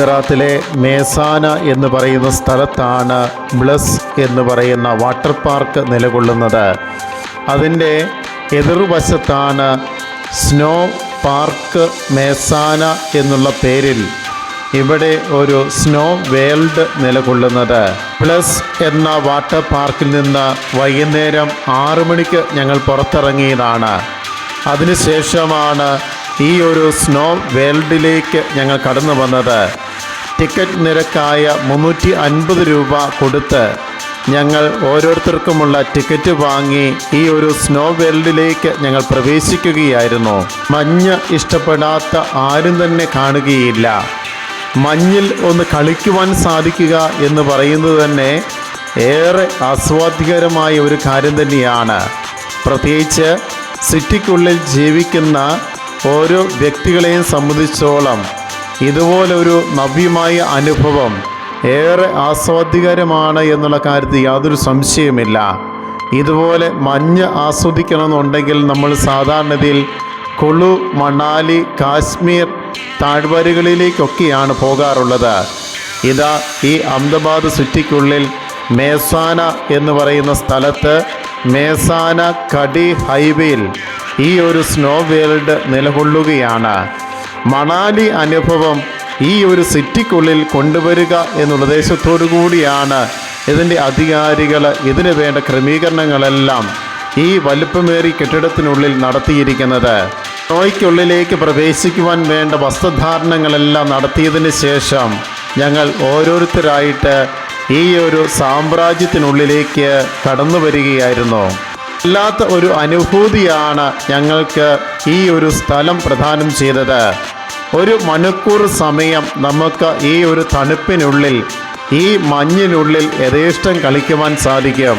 ഗുജറാത്തിലെ മേസാന എന്ന് പറയുന്ന സ്ഥലത്താണ് ബ്ലസ് എന്ന് പറയുന്ന വാട്ടർ പാർക്ക് നിലകൊള്ളുന്നത്. അതിന്റെ എതിർവശത്താണ് സ്നോ പാർക്ക് മേസാന എന്നുള്ള പേരിൽ ഇവിടെ ഒരു സ്നോ വേൾഡ് നിലകൊള്ളുന്നത്. പ്ലസ് എന്ന വാട്ടർ പാർക്കിൽ നിന്ന് വൈകുന്നേരം ആറു മണിക്ക് ഞങ്ങൾ പുറത്തിറങ്ങിയതാണ്. അതിനുശേഷമാണ് ഈ ഒരു സ്നോ വേൾഡിലേക്ക് ഞങ്ങൾ കടന്നു വന്നത്. ടിക്കറ്റ് നിരക്കായ മുന്നൂറ്റി അൻപത് രൂപ കൊടുത്ത് ഞങ്ങൾ ഓരോരുത്തർക്കുമുള്ള ടിക്കറ്റ് വാങ്ങി ഈ ഒരു സ്നോ വേൾഡിലേക്ക് ഞങ്ങൾ പ്രവേശിക്കുകയായിരുന്നു. മഞ്ഞ് ഇഷ്ടപ്പെടാത്ത ആരും തന്നെ കാണുകയില്ല. മഞ്ഞിൽ ഒന്ന് കളിക്കുവാൻ സാധിക്കുക എന്ന് പറയുന്നത് തന്നെ ഏറെ ആസ്വാദ്യകരമായ ഒരു കാര്യം തന്നെയാണ്. പ്രത്യേകിച്ച് സിറ്റിക്കുള്ളിൽ ജീവിക്കുന്ന ഓരോ വ്യക്തികളെയും സംബന്ധിച്ചോളം ഇതുപോലൊരു നവ്യമായ അനുഭവം ഏറെ ആസ്വാദ്യകരമാണ് എന്നുള്ള കാര്യത്തിൽ യാതൊരു സംശയമില്ല ഇതുപോലെ മഞ്ഞ് ആസ്വദിക്കണമെന്നുണ്ടെങ്കിൽ നമ്മൾ സാധാരണതയിൽ കുളു മണാലി കാശ്മീർ താഴ്വരകളിലേക്കൊക്കെയാണ് പോകാറുള്ളത്. ഇതാ ഈ അഹമ്മദാബാദ് സിറ്റിക്കുള്ളിൽ മേസാന എന്ന് പറയുന്ന സ്ഥലത്ത് മേസാന കടി ഹൈവേയിൽ ഈ ഒരു സ്നോ വേൾഡ് നിലകൊള്ളുകയാണ്. മണാലി അനുഭവം ഈ ഒരു സിറ്റിക്കുള്ളിൽ കൊണ്ടുവരിക എന്ന ഉദ്ദേശത്തോടു കൂടിയാണ് ഇതിന്റെ അധികാരികൾ ഇതിന് വേണ്ട ക്രമീകരണങ്ങളെല്ലാം ഈ വലുപ്പമേറി കെട്ടിടത്തിനുള്ളിൽ നടത്തിയിരിക്കുന്നത്. ട്രോയ്ക്കുള്ളിലേക്ക് പ്രവേശിക്കുവാൻ വേണ്ട വസ്ത്രധാരണങ്ങളെല്ലാം നടത്തിയതിന് ശേഷം ഞങ്ങൾ ഓരോരുത്തരായിട്ട് ഈ ഒരു സാമ്രാജ്യത്തിനുള്ളിലേക്ക് കടന്നു വരികയായിരുന്നു. അല്ലാത്ത ഒരു അനുഭൂതിയാണ് ഞങ്ങൾക്ക് ഈ ഒരു സ്ഥലം പ്രദാനം ചെയ്തത്. ഒരു മണിക്കൂർ സമയം നമുക്ക് ഈ ഒരു തണുപ്പിനുള്ളിൽ ഈ മഞ്ഞിനുള്ളിൽ യഥേഷ്ടം കളിക്കുവാൻ സാധിക്കും.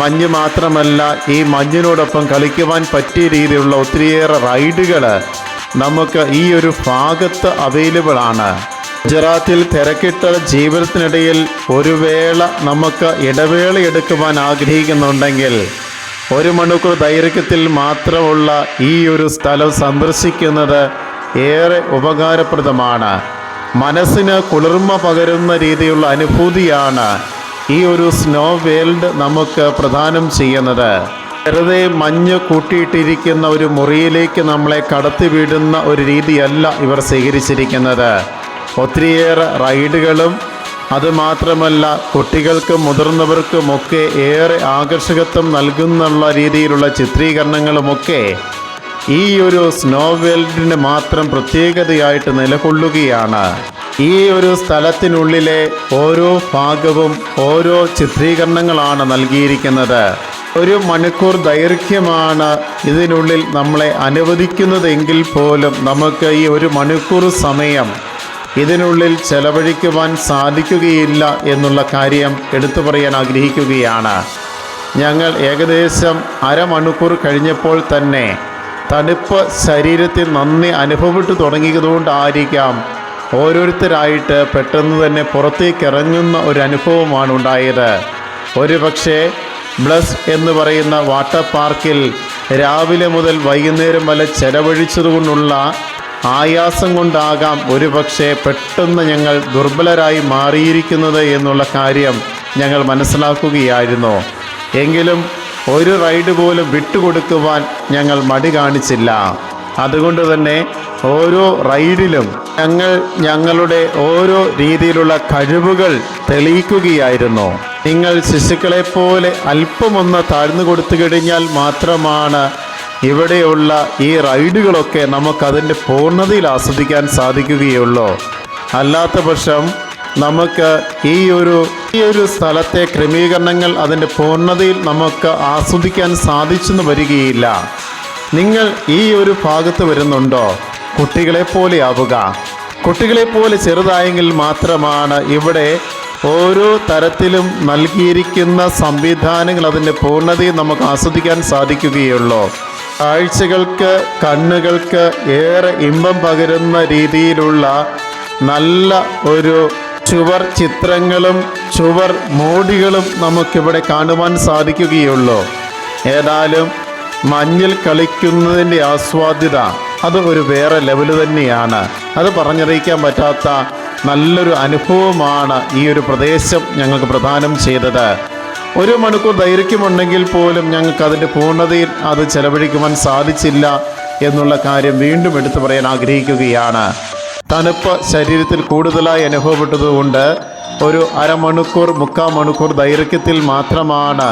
മഞ്ഞ് മാത്രമല്ല ഈ മഞ്ഞിനോടൊപ്പം കളിക്കുവാൻ പറ്റിയ രീതിയിലുള്ള ഒത്തിരിയേറെ റൈഡുകൾ നമുക്ക് ഈ ഒരു ഭാഗത്ത് അവൈലബിൾ ആണ്. ഗുജറാത്തിൽ തിരക്കിട്ട ജീവിതത്തിനിടയിൽ ഒരു വേള നമുക്ക് ഇടവേള എടുക്കുവാൻ ആഗ്രഹിക്കുന്നുണ്ടെങ്കിൽ ഒരു മണിക്കൂർ ദൈർഘ്യത്തിൽ മാത്രമുള്ള ഈ ഒരു സ്ഥലം സന്ദർശിക്കുന്നത് ഏറെ ഉപകാരപ്രദമാണ്. മനസ്സിന് കുളിർമ പകരുന്ന രീതിയിലുള്ള അനുഭൂതിയാണ് ഈ ഒരു സ്നോ വേൾഡ് നമുക്ക് പ്രദാനം ചെയ്യുന്നത്. വെറുതെ മഞ്ഞ് കൂട്ടിയിട്ടിരിക്കുന്ന ഒരു മുറിയിലേക്ക് നമ്മളെ കടത്തിവിടുന്ന ഒരു രീതിയല്ല ഇവർ സ്വീകരിച്ചിരിക്കുന്നത്. ഒത്തിരിയേറെ റൈഡുകളും അതുമാത്രമല്ല കുട്ടികൾക്കും മുതിർന്നവർക്കുമൊക്കെ ഏറെ ആകർഷകത്വം നൽകുന്നുള്ള രീതിയിലുള്ള ചിത്രീകരണങ്ങളുമൊക്കെ ഈ ഒരു സ്നോ വേൾഡിന്റെ മാത്രം പ്രത്യേകതയായിട്ട് നിലകൊള്ളുകയാണ്. ഈ ഒരു സ്ഥലത്തിനുള്ളിലെ ഓരോ ഭാഗവും ഓരോ ചിത്രീകരണങ്ങളാണ് നൽകിയിരിക്കുന്നത്. ഒരു മണിക്കൂർ ദൈർഘ്യമാണ് ഇതിനുള്ളിൽ നമ്മളെ അനുവദിക്കുന്നതെങ്കിൽ പോലും നമുക്ക് ഈ ഒരു മണിക്കൂർ സമയം ഇതിനുള്ളിൽ ചെലവഴിക്കുവാൻ സാധിക്കുകയില്ല എന്നുള്ള കാര്യം എടുത്തു പറയാൻ ആഗ്രഹിക്കുകയാണ്. ഞങ്ങൾ ഏകദേശം അരമണിക്കൂർ കഴിഞ്ഞപ്പോൾ തന്നെ തണുപ്പ് ശരീരത്തിൽ നന്ദി അനുഭവപ്പെട്ടു തുടങ്ങിയതുകൊണ്ടായിരിക്കാം ഓരോരുത്തരായിട്ട് പെട്ടെന്ന് തന്നെ പുറത്തേക്ക് ഇറങ്ങുന്ന ഒരു അനുഭവമാണ് ഉണ്ടായത്. ഒരു പക്ഷേ ബ്ലസ് എന്ന് പറയുന്ന വാട്ടർ പാർക്കിൽ രാവിലെ മുതൽ വൈകുന്നേരം വരെ ചെലവഴിച്ചതുകൊണ്ടുള്ള ആയാസം കൊണ്ടാകാം ഒരു പക്ഷേ പെട്ടെന്ന് ഞങ്ങൾ ദുർബലരായി മാറിയിരിക്കുന്നത് എന്നുള്ള കാര്യം ഞങ്ങൾ മനസ്സിലാക്കുകയായിരുന്നു. എങ്കിലും ഒരു റൈഡ് പോലും വിട്ടുകൊടുക്കുവാൻ ഞങ്ങൾ മടി കാണിച്ചില്ല. അതുകൊണ്ട് തന്നെ ഓരോ റൈഡിലും ഞങ്ങൾ ഞങ്ങളുടെ ഓരോ രീതിയിലുള്ള കഴിവുകൾ തെളിയിക്കുകയായിരുന്നു. നിങ്ങൾ ശിശുക്കളെപ്പോലെ അല്പമൊന്ന് താഴ്ന്നു കൊടുത്തു കഴിഞ്ഞാൽ മാത്രമാണ് ഇവിടെയുള്ള ഈ റൈഡുകളൊക്കെ നമുക്കതിന്റെ പൂർണതയിൽ ആസ്വദിക്കാൻ സാധിക്കുകയുള്ളൂ. അല്ലാത്ത പക്ഷം നമുക്ക് ഈ ഒരു ഈ ഒരു സ്ഥലത്തെ ക്രമീകരണങ്ങൾ അതിന്റെ പൂർണതയിൽ നമുക്ക് ആസ്വദിക്കാൻ സാധിച്ചെന്ന് വരികയില്ല. നിങ്ങൾ ഈ ഒരു ഭാഗത്ത് വരുന്നുണ്ടോ? കുട്ടികളെ പോലെ ആവുക. കുട്ടികളെ പോലെ ചെറുതായെങ്കിൽ മാത്രമാണ് ഇവിടെ ഓരോ തരത്തിലും നൽകിയിരിക്കുന്ന സംവിധാനങ്ങൾ അതിന്റെ പൂർണതയിൽ നമുക്ക് ആസ്വദിക്കാൻ സാധിക്കുകയുള്ളൂ. കാഴ്ചകൾക്ക് കണ്ണുകൾക്ക് ഏറെ ഇമ്പം പകരുന്ന രീതിയിലുള്ള നല്ല ഒരു ചുവർ ചിത്രങ്ങളും ചുവർ മോടികളും നമുക്കിവിടെ കാണുവാൻ സാധിക്കുകയുള്ളൂ. ഏതായാലും മഞ്ഞിൽ കളിക്കുന്നതിന്റെ ആസ്വാദ്യത അത് ഒരു വേറെ ലെവൽ തന്നെയാണ്. അത് പറഞ്ഞറിയിക്കാൻ പറ്റാത്ത നല്ലൊരു അനുഭവമാണ് ഈ ഒരു പ്രദേശം ഞങ്ങൾക്ക് പ്രദാനം ചെയ്തത്. ഒരു മണിക്കൂർ ദൈർഘ്യമുണ്ടെങ്കിൽ പോലും ഞങ്ങൾക്ക് അതിന്റെ പൂർണതയിൽ അത് ചെലവഴിക്കുവാൻ സാധിച്ചില്ല എന്നുള്ള കാര്യം വീണ്ടും എടുത്തു പറയാൻ ആഗ്രഹിക്കുകയാണ്. തണുപ്പ് ശരീരത്തിൽ കൂടുതലായി അനുഭവപ്പെട്ടതുകൊണ്ട് ഒരു അരമണിക്കൂർ മുക്കാൽ മണിക്കൂർ ദൈർഘ്യത്തിൽ മാത്രമാണ്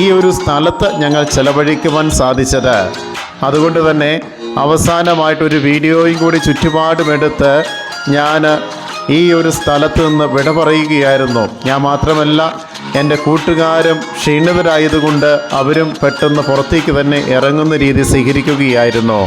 ഈ ഒരു സ്ഥലത്ത് ഞങ്ങൾ ചെലവഴിക്കുവാൻ സാധിച്ചത്. അതുകൊണ്ട് തന്നെ അവസാനമായിട്ടൊരു വീഡിയോയും കൂടി ചുറ്റുപാടുമെടുത്ത് ഞാൻ ഈ ഒരു സ്ഥലത്ത് നിന്ന് വിട പറയുകയായിരുന്നു. ഞാൻ മാത്രമല്ല എന്റെ കൂട്ടുകാരും ക്ഷീണിതരായതുകൊണ്ട് അവരും പെട്ടെന്ന് പുറത്തേക്ക് തന്നെ ഇറങ്ങുന്ന രീതി സ്വീകരിക്കുകയായിരുന്നു.